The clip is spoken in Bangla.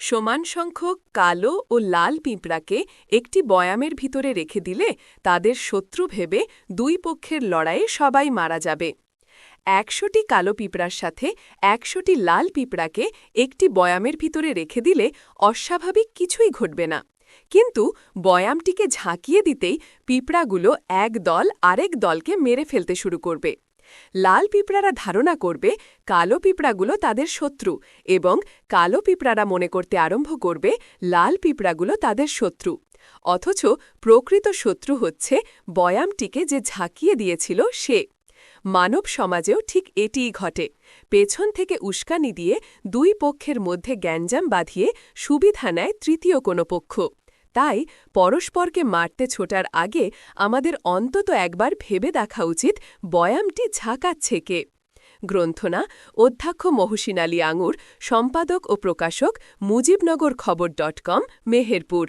সমান সংখ্যক কালো ও লাল পিঁপড়াকে একটি বয়ামের ভিতরে রেখে দিলে তাদের শত্রু ভেবে দুই পক্ষের লড়াইয়ে সবাই মারা যাবে। একশোটি কালো পিঁপড়ার সাথে একশোটি লাল পিঁপড়াকে একটি বয়ামের ভিতরে রেখে দিলে অস্বাভাবিক কিছুই ঘটবে না। কিন্তু বয়ামটিকে ঝাঁকিয়ে দিতেই পিঁপড়াগুলো এক দল আরেক দলকে মেরে ফেলতে শুরু করবে। লাল পিঁপড়ারা ধারণা করবে কালো পিঁপড়াগুলো তাদের শত্রু এবং কালো পিঁপড়ারা মনে করতে আরম্ভ করবে লাল পিঁপড়াগুলো তাদের শত্রু। অথচ প্রকৃত শত্রু হচ্ছে বয়ামটিকে যে ঝাঁকিয়ে দিয়েছিল সে। মানব সমাজেও ঠিক এটিই ঘটে। পেছন থেকে উস্কানি দিয়ে দুই পক্ষের মধ্যে গ্যাঞ্জাম বাঁধিয়ে সুবিধা নেয় তৃতীয় কোনো পক্ষ। তাই পরস্পরকে মারতে ছোটার আগে আমাদের অন্তত একবার ভেবে দেখা উচিত বয়ামটি ঝাঁকাচ্ছে কে গ্রন্থনা, অধ্যক্ষ মহসিন আলী আঙুর, সম্পাদক ও প্রকাশক মুজিবনগর খবর ডট কম, মেহেরপুর।